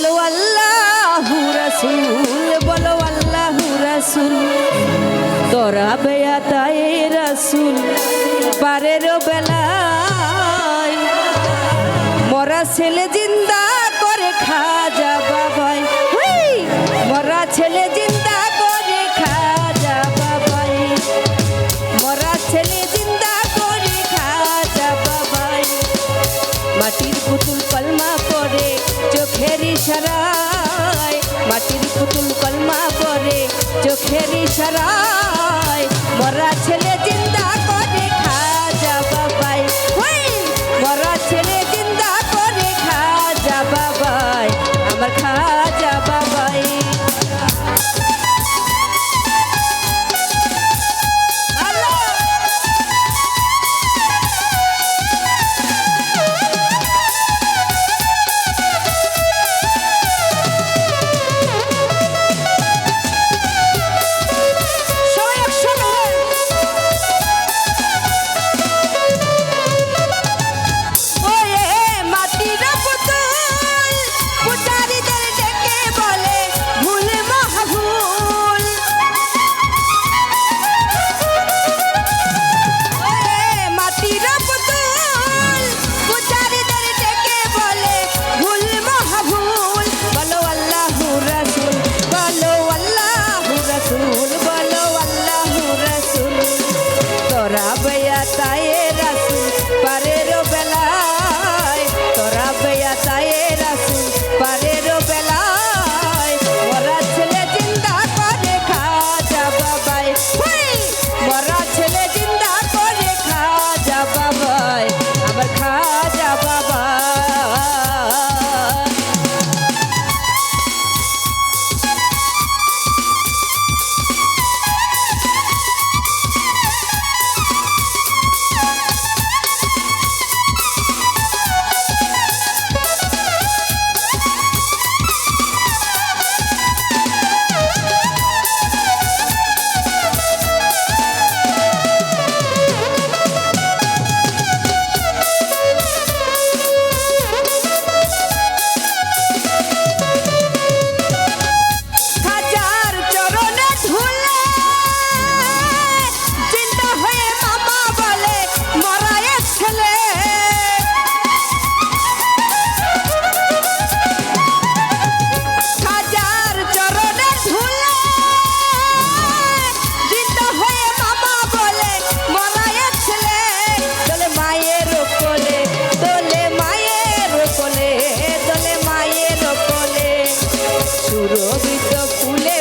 বলো আল্লাহ রসুল, বলো আল্লাহ রসুল। তোরা বেয়াতায় রসুল, পারের বেলা মরা ছেলে জিন্দা করে খা। চোখের ইশারা তোরা বয়া তায়ে রাসুল পারে। কবিতা ফুলে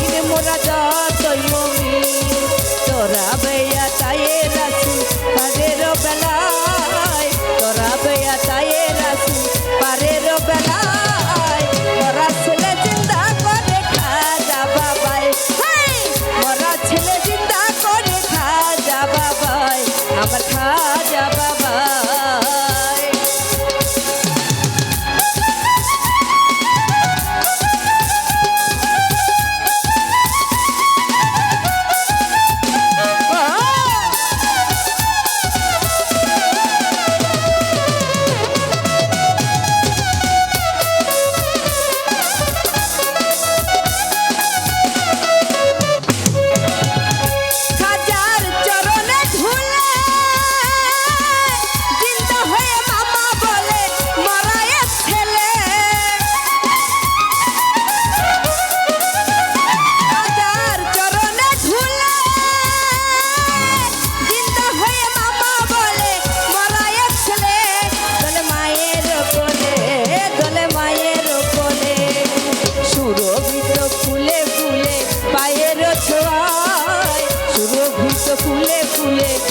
থাকিন মোরা যতই তোরা বেয়া তায়ে রাসু পারের বেলায়। তোরা বেয়া তায়ে রাসু পারের বেলায়। ফুলে ফুলে।